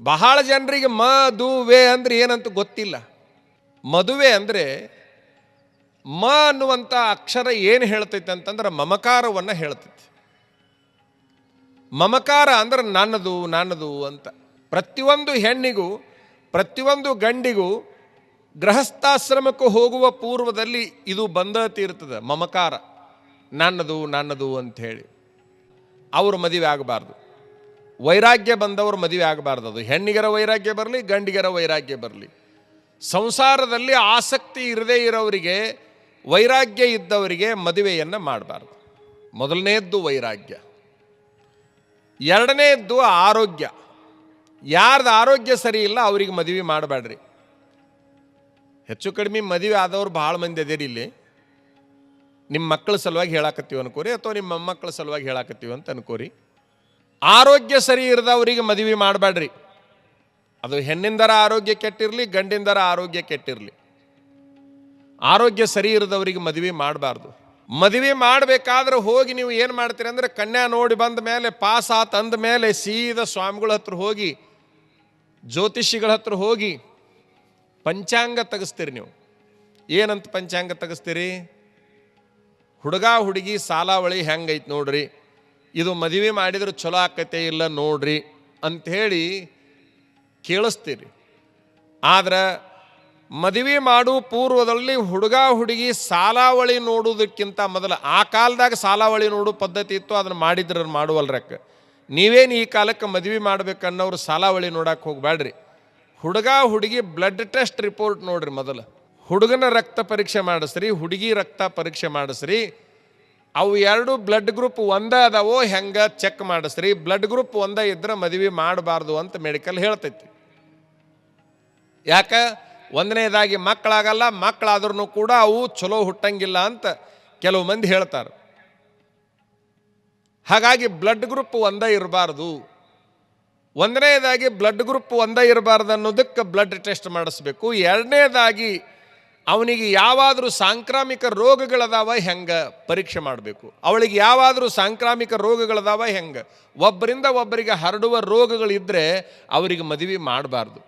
ಬಹಳ ಜನರಿಗೆ ಮದುವೆ ಅಂದ್ರೆ ಏನಂತ ಗೊತ್ತಿಲ್ಲ. ಮದುವೆ ಅಂದರೆ ಮ ಅನ್ನುವಂಥ ಅಕ್ಷರ ಏನು ಹೇಳ್ತೈತೆ ಅಂತಂದ್ರೆ ಮಮಕಾರವನ್ನು ಹೇಳ್ತೈತಿ. ಮಮಕಾರ ಅಂದ್ರೆ ನನ್ನದು ನನ್ನದು ಅಂತ. ಪ್ರತಿಯೊಂದು ಹೆಣ್ಣಿಗೂ, ಪ್ರತಿಯೊಂದು ಗಂಡಿಗೂ ಗೃಹಸ್ಥಾಶ್ರಮಕ್ಕೆ ಹೋಗುವ ಪೂರ್ವದಲ್ಲಿ ಇದು ಬಂದ ತೀರ್ತದೆ ಮಮಕಾರ. ನನ್ನದು ನನ್ನದು ಅಂಥೇಳಿ ಅವರು ಮದುವೆ ಆಗಬಾರ್ದು. ವೈರಾಗ್ಯ ಬಂದವರು ಮದುವೆ ಆಗಬಾರ್ದು ಅದು. ಹೆಣ್ಣಿಗರ ವೈರಾಗ್ಯ ಬರಲಿ, ಗಂಡಿಗರ ವೈರಾಗ್ಯ ಬರಲಿ. ಸಂಸಾರದಲ್ಲಿ ಆಸಕ್ತಿ ಇರದೇ ಇರೋರಿಗೆ ವೈರಾಗ್ಯ ಇದ್ದವರಿಗೆ ಮದುವೆಯನ್ನು ಮಾಡಬಾರ್ದು. ಮೊದಲನೇದ್ದು ವೈರಾಗ್ಯ. ಎರಡನೇದ್ದು ಆರೋಗ್ಯ. ಯಾರ್ದು ಆರೋಗ್ಯ ಸರಿ ಇಲ್ಲ, ಅವ್ರಿಗೆ ಮದುವೆ ಮಾಡಬೇಡ್ರಿ ಹೆಚ್ಚು ಕಡಿಮೆ ಮದುವೆ ಆದವ್ರು ಭಾಳ ಮಂದಿ ಅದೇರಿ ಇಲ್ಲಿ. ನಿಮ್ಮ ಮಕ್ಕಳ ಸಲುವಾಗಿ ಹೇಳಾಕತ್ತೀವಿ ಅನ್ಕೋರಿ, ಅಥವಾ ನಿಮ್ಮ ಮೊಮ್ಮಕ್ಕಳ ಸಲುವಾಗಿ ಹೇಳಾಕತ್ತೀವಿ ಅಂತ ಅನ್ಕೋರಿ. ಆರೋಗ್ಯ ಸರಿ ಇರದವರಿಗೆ ಮದುವೆ ಮಾಡಬೇಡ್ರಿ. ಅದು ಹೆಣ್ಣಿಂದರ ಆರೋಗ್ಯ ಕೆಟ್ಟಿರಲಿ, ಗಂಡಿಂದರ ಆರೋಗ್ಯ ಕೆಟ್ಟಿರಲಿ. ಆರೋಗ್ಯ ಸರಿ ಇರದವರಿಗೆ ಮದುವೆ ಮಾಡಬಾರ್ದು. ಮದುವೆ ಮಾಡಬೇಕಾದ್ರೆ ಹೋಗಿ ನೀವು ಏನು ಮಾಡ್ತೀರಿ ಅಂದ್ರೆ ಕನ್ಯಾ ನೋಡಿ ಬಂದ ಮೇಲೆ, ಪಾಸ್ ಆತ ಅಂದ ಮೇಲೆ ಸೀದ ಸ್ವಾಮಿಗಳ ಹತ್ರ ಹೋಗಿ, ಜ್ಯೋತಿಷಿಗಳ ಹತ್ರ ಹೋಗಿ ಪಂಚಾಂಗ ತೆಗಿಸ್ತೀರಿ ನೀವು. ಏನಂತ ಪಂಚಾಂಗ ತೆಗೆಸ್ತೀರಿ? ಹುಡುಗ ಹುಡುಗಿ ಸಾಲಾವಳಿ ಹೆಂಗೈತೆ ನೋಡ್ರಿ. ಇದು ಮದುವೆ ಮಾಡಿದ್ರೆ ಚಲೋ ಆಕತೆ ಇಲ್ಲ ನೋಡ್ರಿ ಅಂಥೇಳಿ ಕೇಳಿಸ್ತೀರಿ. ಆದ್ರೆ ಮದುವೆ ಮಾಡು ಪೂರ್ವದಲ್ಲಿ ಹುಡುಗ ಹುಡುಗಿ ಸಾಲಾವಳಿ ನೋಡುವುದಕ್ಕಿಂತ ಮೊದಲು ಆ ಕಾಲದಾಗ ಸಾಲಾವಳಿ ನೋಡು ಪದ್ಧತಿ ಇತ್ತು, ಅದನ್ನು ಮಾಡಿದ್ರೆ ಮಾಡುವಲ್ರಕ್ಕ ನೀವೇನು ಈ ಕಾಲಕ್ಕೆ ಮದುವೆ ಮಾಡ್ಬೇಕನ್ನೋರು ಸಾಲಾವಳಿ ನೋಡಕ್ಕೆ ಹೋಗ್ಬೇಡ್ರಿ ಹುಡುಗ ಹುಡುಗಿ ಬ್ಲಡ್ ಟೆಸ್ಟ್ ರಿಪೋರ್ಟ್ ನೋಡ್ರಿ ಮೊದಲು. ಹುಡುಗನ ರಕ್ತ ಪರೀಕ್ಷೆ ಮಾಡಿಸ್ರಿ, ಹುಡುಗಿ ರಕ್ತ ಪರೀಕ್ಷೆ ಮಾಡಿಸ್ರಿ ಅವು ಎರಡು ಬ್ಲಡ್ ಗ್ರೂಪ್ ಒಂದೇ ಅದಾವೋ ಹೆಂಗೆ ಚೆಕ್ ಮಾಡಿಸ್ರಿ? ಬ್ಲಡ್ ಗ್ರೂಪ್ ಒಂದೇ ಇದ್ರೆ ಮದುವೆ ಮಾಡಬಾರ್ದು ಅಂತ ಮೆಡಿಕಲ್ ಹೇಳ್ತೈತಿ. ಯಾಕೆ? ಒಂದನೇದಾಗಿ ಮಕ್ಕಳಾಗಲ್ಲ ಮಕ್ಕಳಾದ್ರೂ ಕೂಡ ಅವು ಚಲೋ ಹುಟ್ಟಂಗಿಲ್ಲ ಅಂತ ಕೆಲವು ಮಂದಿ ಹೇಳ್ತಾರೆ. ಹಾಗಾಗಿ ಬ್ಲಡ್ ಗ್ರೂಪ್ ಒಂದೇ ಇರಬಾರ್ದು. ಒಂದನೇದಾಗಿ ಬ್ಲಡ್ ಗ್ರೂಪ್ ಒಂದೇ ಇರಬಾರ್ದು ಅನ್ನೋದಕ್ಕೆ ಬ್ಲಡ್ ಟೆಸ್ಟ್ ಮಾಡಿಸ್ಬೇಕು. ಎರಡನೇದಾಗಿ ಅವನಿಗೆ ಯಾವಾದರೂ ಸಾಂಕ್ರಾಮಿಕ ರೋಗಗಳದಾವ ಹೆಂಗೆ ಪರೀಕ್ಷೆ ಮಾಡಬೇಕು. ಅವಳಿಗೆ ಯಾವಾದರೂ ಸಾಂಕ್ರಾಮಿಕ ರೋಗಗಳದಾವ ಹೆಂಗೆ. ಒಬ್ಬರಿಂದ ಒಬ್ಬರಿಗೆ ಹರಡುವ ರೋಗಗಳಿದ್ದರೆ ಅವರಿಗೆ ಮದುವೆ ಮಾಡಬಾರ್ದು.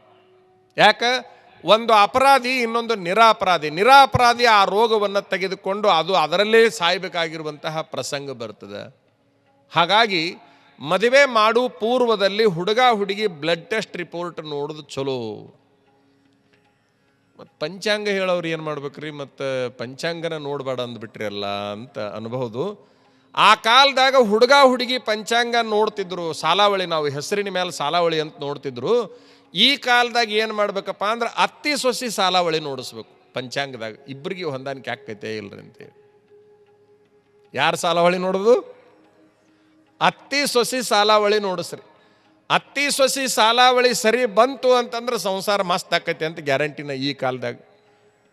ಯಾಕೆ? ಒಂದು ಅಪರಾಧಿ ಇನ್ನೊಂದು ನಿರಾಪರಾಧಿ. ನಿರಾಪರಾಧಿ ಆ ರೋಗವನ್ನು ತೆಗೆದುಕೊಂಡು ಅದು ಅದರಲ್ಲೇ ಸಾಯಬೇಕಾಗಿರುವಂತಹ ಪ್ರಸಂಗ ಬರ್ತದೆ. ಹಾಗಾಗಿ ಮದುವೆ ಮಾಡು ಪೂರ್ವದಲ್ಲಿ ಹುಡುಗ ಹುಡುಗಿ ಬ್ಲಡ್ ಟೆಸ್ಟ್ ರಿಪೋರ್ಟ್ ನೋಡೋದು ಚಲೋ. ಮತ್ತು ಪಂಚಾಂಗ ಹೇಳೋರು ಏನು ಮಾಡ್ಬೇಕ್ರಿ? ಮತ್ತು ಪಂಚಾಂಗನ ನೋಡಬೇಡ ಅಂದ್ಬಿಟ್ರಿ ಅಲ್ಲ ಅಂತ ಅನ್ಬಹುದು. ಆ ಕಾಲದಾಗ ಹುಡುಗ ಹುಡುಗಿ ಪಂಚಾಂಗ ನೋಡ್ತಿದ್ರು. ಸಾಲಾವಳಿ ನಾವು ಹೆಸರಿನ ಮೇಲೆ ಸಾಲಾವಳಿ ಅಂತ ನೋಡ್ತಿದ್ರು. ಈ ಕಾಲದಾಗ ಏನು ಮಾಡ್ಬೇಕಪ್ಪ ಅಂದ್ರೆ ಅತ್ತಿ ಸೊಸಿ ಸಾಲಾವಳಿ ನೋಡಿಸ್ಬೇಕು ಪಂಚಾಂಗದಾಗ. ಇಬ್ಬರಿಗೆ ಹೊಂದಾಣಿಕೆ ಆಗ್ತೈತೆ ಇಲ್ರಿ ಅಂತೇಳಿ ಯಾರು ಸಾಲಾವಳಿ ನೋಡೋದು? ಅತ್ತಿ ಸೊಸಿ ಸಾಲಾವಳಿ ನೋಡಿಸ್ರಿ. ಅತ್ತಿ ಸೊಸಿ ಸಾಲಾವಳಿ ಸರಿ ಬಂತು ಅಂತಂದ್ರೆ ಸಂಸಾರ ಮಸ್ತ್ ಆಕೈತಿ ಅಂತ ಗ್ಯಾರಂಟಿನ ಈ ಕಾಲದಾಗ.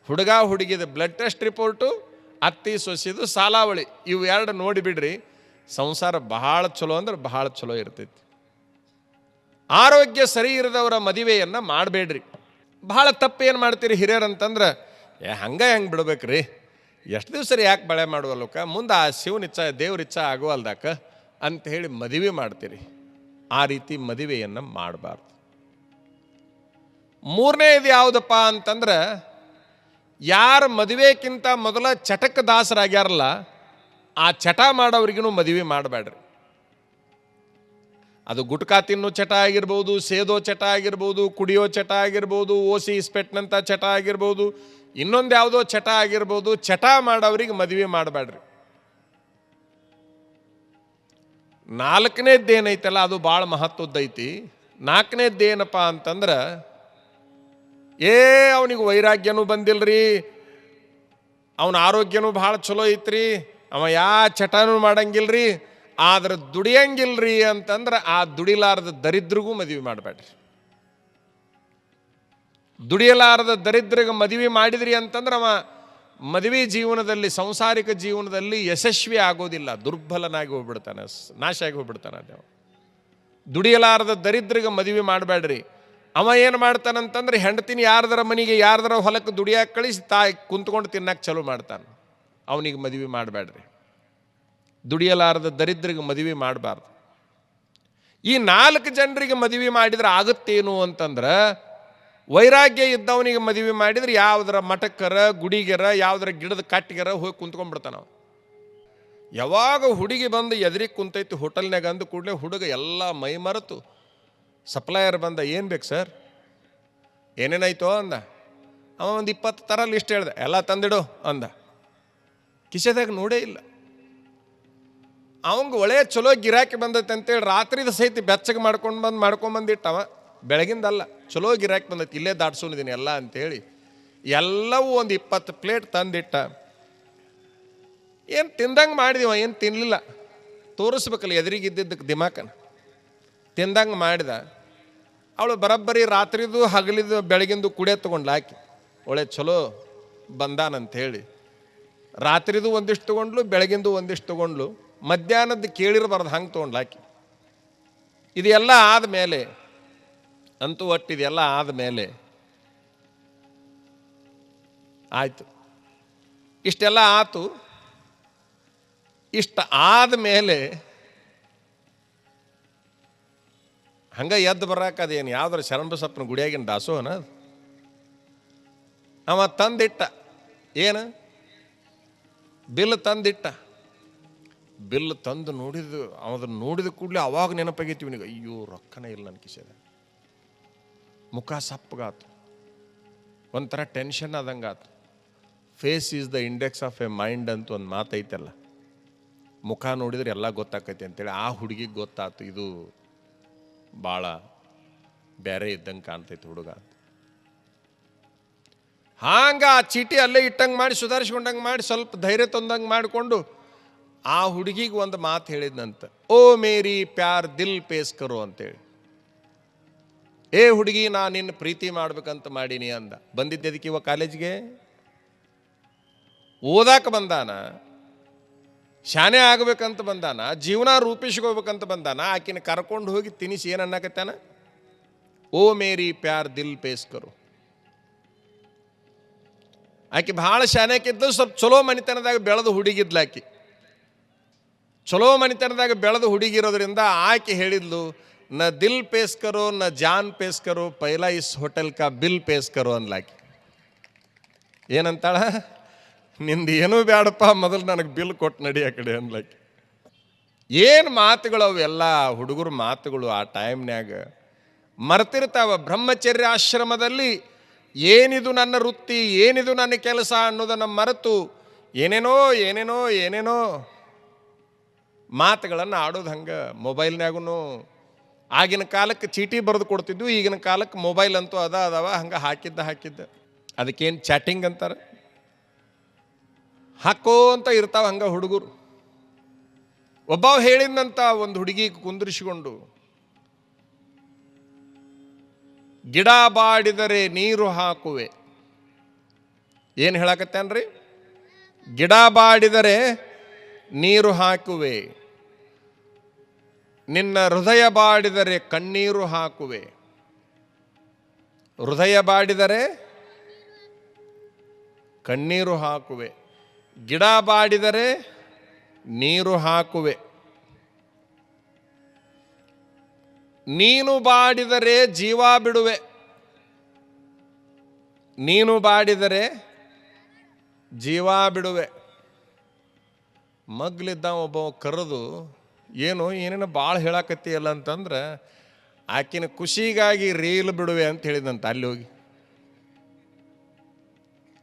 ಹುಡುಗ ಹುಡುಗಿದ ಬ್ಲಡ್ ಟೆಸ್ಟ್ ರಿಪೋರ್ಟು ಅತ್ತಿ ಸೊಸಿದು ಸಾಲಾವಳಿ, ಇವು ಎರಡು ನೋಡಿಬಿಡ್ರಿ ಸಂಸಾರ ಬಹಳ ಚಲೋ ಅಂದ್ರೆ ಬಹಳ ಚಲೋ ಇರ್ತೈತಿ. ಆರೋಗ್ಯ ಸರಿ ಇರದವರ ಮದುವೆಯನ್ನು ಮಾಡಬೇಡ್ರಿ. ಬಹಳ ತಪ್ಪು ಏನು ಮಾಡ್ತೀರಿ ಹಿರಿಯರು ಅಂತಂದ್ರೆ ಏ, ಹಂಗೆ ಹೆಂಗೆ ಬಿಡ್ಬೇಕ್ರಿ? ಎಷ್ಟು ದಿವಸ ರೀ ಯಾಕೆ ಬಳೆ ಮಾಡುವಲ್ಲಕ ಮುಂದೆ ಆ ಶಿವನಿಚ್ಛ, ದೇವ್ರಿಚ್ಛ ದೇವ್ರ ಇಚ್ಛ ಆಗುವಲ್ದಾಕ? ಅಂತ ಹೇಳಿ ಮದುವೆ ಮಾಡ್ತೀರಿ. ಆ ರೀತಿ ಮದುವೆಯನ್ನು ಮಾಡಬಾರ್ದು. ಮೂರನೇದು ಯಾವುದಪ್ಪ ಅಂತಂದ್ರೆ, ಯಾರ ಮದುವೆಕ್ಕಿಂತ ಮೊದಲ ಚಟಕ ದಾಸರಾಗ್ಯಾರಲ್ಲ, ಆ ಚಟ ಮಾಡೋರಿಗೂ ಮದುವೆ ಮಾಡಬೇಡ್ರಿ ಅದು ಗುಟ್ಕಾ ತಿನ್ನೋ ಚಟ ಆಗಿರ್ಬೋದು, ಸೇದೋ ಚಟ ಆಗಿರ್ಬೋದು, ಕುಡಿಯೋ ಚಟ ಆಗಿರ್ಬೋದು, ಓಸಿ ಇಸ್ಪೆಟ್ನಂಥ ಚಟ ಆಗಿರ್ಬೋದು ಇನ್ನೊಂದು ಯಾವುದೋ ಚಟ ಆಗಿರ್ಬೋದು, ಚಟ ಮಾಡೋರಿಗೆ ಮದುವೆ ಮಾಡಬೇಡ್ರಿ ನಾಲ್ಕನೇದ್ದು ಏನೈತಲ್ಲ ಅದು ಭಾಳ ಮಹತ್ವದ್ದೈತಿ ನಾಲ್ಕನೇದ್ದು ಏನಪ್ಪ ಅಂತಂದ್ರೆ, ಏ ಅವನಿಗೆ ವೈರಾಗ್ಯನೂ ಬಂದಿಲ್ರಿ, ಅವನ ಆರೋಗ್ಯನೂ ಭಾಳ ಚಲೋ ಐತ್ರಿ, ಅವ ಯಾ ಚಟನೂ ಮಾಡಂಗಿಲ್ರಿ, ಆದ್ರೆ ದುಡಿಯಂಗಿಲ್ರಿ ಅಂತಂದ್ರೆ ಆ ದುಡಿಲಾರದ ದರಿದ್ರಿಗೂ ಮದುವೆ ಮಾಡಬೇಡ್ರಿ ದುಡಿಯಲಾರದ ದರಿದ್ರಿಗೆ ಮದುವೆ ಮಾಡಿದ್ರಿ ಅಂತಂದ್ರೆ ಅವ ಮದುವೆ ಜೀವನದಲ್ಲಿ, ಸಂಸಾರಿಕ ಜೀವನದಲ್ಲಿ ಯಶಸ್ವಿ ಆಗೋದಿಲ್ಲ. ದುರ್ಬಲನಾಗಿ ಹೋಗ್ಬಿಡ್ತಾನೆ, ನಾಶ ಆಗಿ ಹೋಗ್ಬಿಡ್ತಾನೆ ಅದೇ ದುಡಿಯಲಾರದ ದರಿದ್ರಿಗೆ ಮದುವೆ ಮಾಡಬೇಡ್ರಿ ಅವ ಏನು ಮಾಡ್ತಾನಂತಂದ್ರೆ ಹೆಂಡತಿನ ಯಾರ್ದರ ಮನೆಗೆ, ಯಾರ್ದರ ಹೊಲಕ್ಕೆ ದುಡಿಯಾಕೆ ಕಳಿಸಿ ತಾಯಿ ಕುಂತ್ಕೊಂಡು ತಿನ್ನಕ್ಕೆ ಚಲೋ ಮಾಡ್ತಾನೆ. ಅವನಿಗೆ ಮದುವೆ ಮಾಡಬೇಡ್ರಿ ದುಡಿಯಲಾರದ ದರಿದ್ರಿಗೆ ಮದುವೆ ಮಾಡಬಾರ್ದು. ಈ ನಾಲ್ಕು ಜನರಿಗೆ ಮದುವೆ ಮಾಡಿದ್ರೆ ಆಗುತ್ತೇನು ಅಂತಂದ್ರೆ ವೈರಾಗ್ಯ ಇದ್ದವನಿಗೆ ಮದುವೆ ಮಾಡಿದ್ರೆ ಯಾವುದರ ಮಠಕ್ಕರ, ಗುಡಿಗೆರ, ಯಾವುದರ ಗಿಡದ ಕಟ್ಟಿಗೆರ ಹೋಗಿ ಕುಂತ್ಕೊಂಡ್ಬಿಡ್ತಾನ ಯಾವಾಗ ಹುಡುಗಿ ಬಂದು ಎದುರಿಗೆ ಕುಂತೈತಿ ಹೋಟೆಲ್ನಾಗ ಅಂದ ಕೂಡಲೇ ಹುಡುಗ ಎಲ್ಲ ಮೈ ಮರೆತು. ಸಪ್ಲೈಯರ್ ಬಂದ, ಏನು ಬೇಕು ಸರ್? ಏನೇನಾಯ್ತೋ? ಅಂದ. ಅವ ಒಂದು ಇಪ್ಪತ್ತು ಥರ ಲಿಸ್ಟ್ ಹೇಳ್ದೆ. ಎಲ್ಲ ತಂದಿಡು, ಅಂದ. ಕಿಸೆದಾಗ ನೋಡೇ ಇಲ್ಲ. ಅವಂಗೆ ಒಳ್ಳೆ ಚಲೋ ಗಿರಾಕಿ ಬಂದೈತೆ ಅಂತೇಳಿ ರಾತ್ರಿದ ಸಹಿತ ಬೆಚ್ಚಗೆ ಮಾಡ್ಕೊಂಡು ಬಂದು ಮಾಡ್ಕೊಂಬಂದಿಟ್ಟವ ಬೆಳಗಿಂದಲ್ಲ, ಚಲೋ ಗಿರಾಕಿ ಬಂದೈತಿ, ಇಲ್ಲೇ ದಾಟ್ಸೋನಿದ್ದೀನಿ ಎಲ್ಲ ಅಂತೇಳಿ, ಎಲ್ಲವೂ ಒಂದು ಇಪ್ಪತ್ತು ಪ್ಲೇಟ್ ತಂದಿಟ್ಟ. ಏನು ತಿಂದಂಗೆ ಮಾಡಿದೀವ, ಏನು ತಿನ್ನಲಿಲ್ಲ ತೋರಿಸ್ಬೇಕಲ್ಲ ಎದುರಿಗಿದ್ದಿದ್ದಕ್ಕೆ ದಿಮಾಕನ. ತಿಂದಂಗೆ ಮಾಡಿದ. ಅವಳು ಬರೋಬ್ಬರಿ ರಾತ್ರಿದು, ಹಗಲಿದು, ಬೆಳಗಿಂದು ಕುಡೆ ತೊಗೊಂಡು ಹಾಕಿ. ಒಳ್ಳೆ ಚಲೋ ಬಂದಾನಂಥೇಳಿ ರಾತ್ರಿದು ಒಂದಿಷ್ಟು ತೊಗೊಂಡ್ಲು, ಬೆಳಗಿಂದು ಒಂದಿಷ್ಟು ತೊಗೊಂಡ್ಲು, ಮಧ್ಯಾಹ್ನದ್ದು ಕೇಳಿರಬಾರ್ದು, ಹಂಗೆ ತೊಗೊಂಡು ಹಾಕಿ. ಇದೆಲ್ಲ ಆದಮೇಲೆ ಅಂತೂ ಒಟ್ಟು ಇದೆಲ್ಲ ಆದಮೇಲೆ ಆಯಿತು. ಇಷ್ಟೆಲ್ಲ ಆತು. ಇಷ್ಟ ಆದಮೇಲೆ ಹಂಗೆ ಎದ್ದು ಬರಾಕ ಅದೇನು? ಯಾವ್ದಾರ ಶರಣಬಸಪ್ಪನ ಗುಡಿಯಾಗಿನ ದಾಸೋಹನ? ಅವ ತಂದಿಟ್ಟ. ಏನು? ಬಿಲ್ ತಂದಿಟ್ಟ. ಬಿಲ್ ತಂದು ನೋಡಿದ ಅವದನ್ನು ನೋಡಿದ ಕೂಡಲೇ ಅವಾಗ ನೆನಪಾಗೈತಿ ಇವನಿಗೆ. ಅಯ್ಯೋ, ರೊಕ್ಕನೇ ಇಲ್ಲ ನನ್ನ ಕಿಸೆದ ಮುಖ ಸಪ್ಪಗಾತು. ಒಂಥರ tension ಆದಂಗಾತು. Face is the index of a mind ಅಂತ ಒಂದು ಮಾತೈತಲ್ಲ. ಮುಖ ನೋಡಿದ್ರೆ ಎಲ್ಲ ಗೊತ್ತಾಕೈತಿ ಅಂತೇಳಿ ಆ ಹುಡುಗಿಗೆ ಗೊತ್ತಾತು, ಇದು ಭಾಳ ಬೇರೆ ಇದ್ದಂಗೆ ಕಾಣ್ತೈತಿ ಹುಡುಗ ಅಂತ. ಹಾಂಗ ಆ ಚೀಟಿ ಅಲ್ಲೇ ಇಟ್ಟಂಗೆ ಮಾಡಿ, ಸುಧಾರಿಸ್ಕೊಂಡಂಗೆ ಮಾಡಿ, ಸ್ವಲ್ಪ ಧೈರ್ಯ ತಂದಂಗೆ ಮಾಡಿಕೊಂಡು ಆ ಹುಡುಗಿಗೆ ಒಂದು ಮಾತು ಹೇಳಿದ್ನಂತ, ಓ ಮೇರಿ ಪ್ಯಾರ್ ದಿಲ್ ಪೇಸ್ಕರು ಅಂತೇಳಿ. ಏ ಹುಡುಗಿ, ನಾ ನಿನ್ನ ಪ್ರೀತಿ ಮಾಡ್ಬೇಕಂತ ಮಾಡೀನಿ ಅಂದ. ಬಂದಿದ್ದೆ ಅದಕ್ಕೆ ಇವ ಕಾಲೇಜ್ಗೆ. ಓದಾಕ ಬಂದಾನ. ಶಾನೆ ಆಗ್ಬೇಕಂತ ಬಂದಾನ. ಜೀವನ ರೂಪಿಸ್ಕೋಬೇಕಂತ ಬಂದಾನ. ಆಕಿನ ಕರ್ಕೊಂಡು ಹೋಗಿ ತಿನಿಸಿ ಏನು ಓ ಮೇರಿ ಪ್ಯಾರ್ ದಿಲ್ ಪೇಸ್ಕರು ಆಕೆ ಭಾಳ ಶಾನ್ಯಾಕಿದ್ದು ಸ್ವಲ್ಪ ಚಲೋ ಮನೆತನದಾಗ ಬೆಳೆದು ಹುಡುಗಿದ್ಲು ಆಕಿ. ಚಲೋ ಮನೆತನದಾಗ ಬೆಳೆದು ಹುಡುಗಿರೋದ್ರಿಂದ ಆಕೆ ಹೇಳಿದ್ಲು ನ ದಿಲ್ ಪೇಸ್ ಕರೋ ನ ಜಾನ್ ಪೇಸ್ ಕರೋ ಪೈಲಾ ಇಸ್ ಹೋಟೆಲ್ ಕಾ ಬಿಲ್ ಪೇಸ್ ಕರೋ ಅನ್ಲಾಕಿ. ಏನಂತಾಳ? ನಿಂದು ಏನೂ ಬೇಡಪ್ಪ ಮೊದಲು ನನಗೆ ಬಿಲ್ ಕೊಟ್ಟು ನಡಿ ಆ ಕಡೆ ಅನ್ಲಾಕಿ. ಏನು ಮಾತುಗಳು ಅವೆಲ್ಲ ಹುಡುಗರ ಮಾತುಗಳು ಆ ಟೈಮ್ನ್ಯಾಗ? ಮರ್ತಿರ್ತಾವ ಬ್ರಹ್ಮಚರ್ಯ ಆಶ್ರಮದಲ್ಲಿ, ಏನಿದು ನನ್ನ ವೃತ್ತಿ, ಏನಿದು ನನ್ನ ಕೆಲಸ ಅನ್ನೋದನ್ನು ಮರೆತು, ಏನೇನೋ ಏನೇನೋ ಏನೇನೋ ಮಾತುಗಳನ್ನು ಆಡೋದು ಹಂಗೆ ಮೊಬೈಲ್ನಾಗೂ ಆಗಿನ ಕಾಲಕ್ಕೆ ಚೀಟಿ ಬರೆದು ಕೊಡ್ತಿದ್ವು, ಈಗಿನ ಕಾಲಕ್ಕೆ ಮೊಬೈಲ್ ಅಂತೂ ಅದ, ಅದಾವ, ಹಂಗೆ ಹಾಕಿದ್ದ ಹಾಕಿದ್ದ. ಅದಕ್ಕೇನು ಚಾಟಿಂಗ್ ಅಂತಾರೆ? ಹಾಕೋ ಅಂತ ಇರ್ತಾವ ಹಂಗೆ ಹುಡುಗರು. ಒಬ್ಬ ಹೇಳಿದಂತ ಒಂದು ಹುಡುಗಿ ಕುಂದಿರಿಸಿಕೊಂಡು, ಗಿಡ ಬಾಡಿದರೆ ನೀರು ಹಾಕುವೆ. ಏನು ಹೇಳಕತ್ತೇನ್ರಿ? ಗಿಡ ಬಾಡಿದರೆ ನೀರು ಹಾಕುವೆ. ನಿನ್ನ ಹೃದಯ ಬಾಡಿದರೆ ಕಣ್ಣೀರು ಹಾಕುವೆ. ಹೃದಯ ಬಾಡಿದರೆ ಕಣ್ಣೀರು ಹಾಕುವೆ. ಗಿಡ ಬಾಡಿದರೆ ನೀರು ಹಾಕುವೆ. ನೀನು ಬಾಡಿದರೆ ಜೀವ ಬಿಡುವೆ. ನೀನು ಬಾಡಿದರೆ ಜೀವ ಬಿಡುವೆ. ಮಗ್ಲಿದ್ದ ಒಬ್ಬ ಕರೆದು ಏನು ಏನೇನು ಭಾಳ ಹೇಳಾಕತ್ತೀಯಲ್ಲ ಅಂತಂದ್ರೆ, ಆಕಿನ ಖುಷಿಗಾಗಿ ರೀಲ್ ಬಿಡುವೆ ಅಂತ ಹೇಳಿದಂತ ಅಲ್ಲಿ ಹೋಗಿ.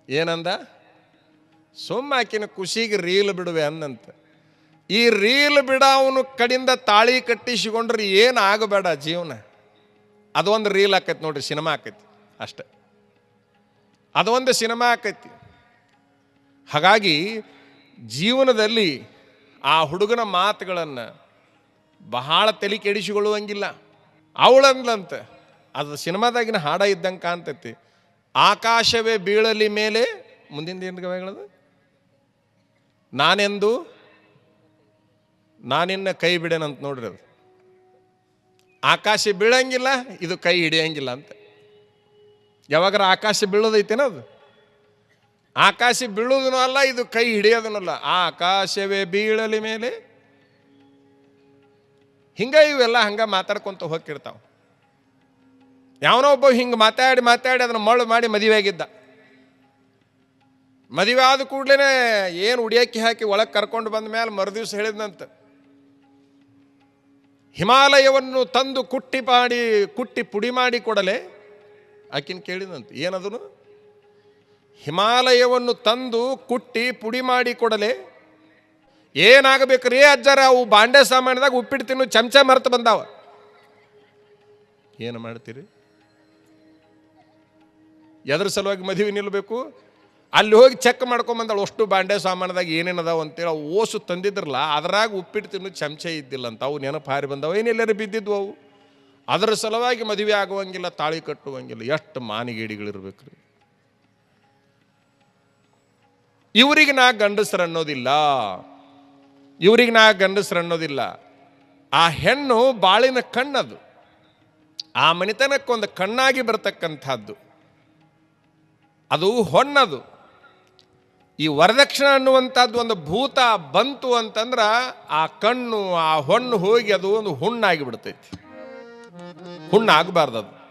ಏನಂದ? ಸುಮ್ಮ ಆಕಿನ ಖುಷಿಗೆ ರೀಲ್ ಬಿಡುವೆ ಅಂದಂತ ಈ ರೀಲ್ ಬಿಡ ಅವನು ಕಡಿಂದ ತಾಳಿ ಕಟ್ಟಿಸಿಕೊಂಡ್ರೆ ಏನು ಆಗಬೇಡ ಜೀವನ? ಅದೊಂದು ರೀಲ್ ಆಕೈತಿ ನೋಡ್ರಿ, ಸಿನಿಮಾ ಆಕೈತಿ ಅಷ್ಟೆ. ಅದೊಂದು ಸಿನಿಮಾ ಆಕೈತಿ. ಹಾಗಾಗಿ ಜೀವನದಲ್ಲಿ ಆ ಹುಡುಗನ ಮಾತುಗಳನ್ನು ಬಹಳ ತಲೆ ಕೆಡಿಸಿಕೊಳ್ಳುವಂಗಿಲ್ಲ. ಅವಳಂದ್ಲಂತ. ಅದು ಸಿನಿಮಾದಾಗಿನ ಹಾಡ ಇದ್ದಂಗೆ ಕಾಣ್ತೈತಿ. ಆಕಾಶವೇ ಬೀಳಲಿ ಮೇಲೆ, ಮುಂದಿನ ಏನು ಹೇಳೋದು ನಾನೆಂದು? ನಾನಿನ್ನ ಕೈ ಬಿಡೇನಂತ ನೋಡ್ರಿ ಅದು. ಆಕಾಶ ಬೀಳಂಗಿಲ್ಲ, ಇದು ಕೈ ಹಿಡಿಯಂಗಿಲ್ಲ ಅಂತ. ಯಾವಾಗಾರ ಆಕಾಶ ಬೀಳೋದೈತೇನ ಅದು? ಆಕಾಶ ಬೀಳೋದನ್ನೂ ಅಲ್ಲ, ಇದು ಕೈ ಹಿಡಿಯೋದನ್ನಲ್ಲ ಆಕಾಶವೇ ಬೀಳಲಿ ಮೇಲೆ ಹಿಂಗ ಇವೆಲ್ಲ ಹಂಗೆ ಮಾತಾಡ್ಕೊತ ಹೋಗ್ತಿರ್ತಾವೆ. ಯಾವನೋ ಒಬ್ಬ ಹಿಂಗೆ ಮಾತಾಡಿ ಮಾತಾಡಿ ಅದನ್ನ ಮಳ್ಳು ಮಾಡಿ ಮದುವೆ ಆಗಿದ್ದ ಮದುವೆ ಆದ ಕೂಡಲೇ ಏನು ಉಡಿಯಾಕಿ ಹಾಕಿ ಒಳಗೆ ಕರ್ಕೊಂಡು ಬಂದ ಮೇಲೆ ಮರುದಿವ್ಸ ಹೇಳಿದ್ನಂತ. ಹಿಮಾಲಯವನ್ನು ತಂದು ಕುಟ್ಟಿ ಮಾಡಿ, ಕುಟ್ಟಿ ಪುಡಿ ಮಾಡಿ ಕೊಡಲೆ. ಆಕಿನ ಕೇಳಿದಂತೆ ಏನದನು? ಹಿಮಾಲಯವನ್ನು ತಂದು ಕುಟ್ಟಿ ಪುಡಿ ಮಾಡಿ ಕೊಡಲೆ. ಏನಾಗಬೇಕ್ರಿ ಅಜ್ಜರ? ಅವು ಬಾಂಡೆ ಸಾಮಾನ್ಯದಾಗ ಉಪ್ಪಿಟ್ಟು ತಿನ್ನು ಚಮಚ ಮರೆತು ಬಂದಾವ. ಏನು ಮಾಡ್ತೀರಿ? ಎದ್ರ ಸಲುವಾಗಿ ಮದುವೆ ನಿಲ್ಲಬೇಕು ಅಲ್ಲಿ ಹೋಗಿ ಚೆಕ್ ಮಾಡ್ಕೊಂಬಂದಾಳು ಅಷ್ಟು ಬಾಂಡೆ ಸಾಮಾನದಾಗ ಏನೇನು ಅದಾವ ಅಂತೇಳಿ ಅವು ಓಸು ತಂದಿದ್ರಲ್ಲ, ಅದ್ರಾಗ ಉಪ್ಪಿಟ್ಟು ತಿನ್ನು ಚಮಚ ಇದ್ದಿಲ್ಲ ಅಂತ ಅವು ನೆನಪು ಹಾರಿ ಬಂದವು. ಏನೆಲ್ಲರೂ ಬಿದ್ದಿದ್ವು ಅವು? ಅದರ ಸಲುವಾಗಿ ಮದುವೆ ಆಗುವಂಗಿಲ್ಲ, ತಾಳಿ ಕಟ್ಟುವಂಗಿಲ್ಲ, ಎಷ್ಟು ಮಾನಿಗೇಡಿಗಳಿರ್ಬೇಕು ರೀ ಇವರಿಗೆ ನಾ ಗಂಡಸರು ಅನ್ನೋದಿಲ್ಲ. ಇವ್ರಿಗೆ ನಾ ಗಂಡಸ್ರು ಅನ್ನೋದಿಲ್ಲ. ಆ ಹೆಣ್ಣು ಬಾಳಿನ ಕಣ್ಣದು. ಆ ಮನಿತನಕ್ಕೊಂದು ಕಣ್ಣಾಗಿ ಬರ್ತಕ್ಕಂಥದ್ದು. ಅದು ಹೊಣ್ಣದು ಈ ವರದಕ್ಷಿಣೆ ಅನ್ನುವಂಥದ್ದು ಒಂದು ಭೂತ ಬಂತು ಅಂತಂದ್ರೆ ಆ ಕಣ್ಣು, ಆ ಹೊಣ್ಣು ಹೋಗಿ ಅದು ಒಂದು ಹುಣ್ಣಾಗಿ ಬಿಡ್ತೈತಿ ಹುಣ್ಣಾಗಬಾರ್ದು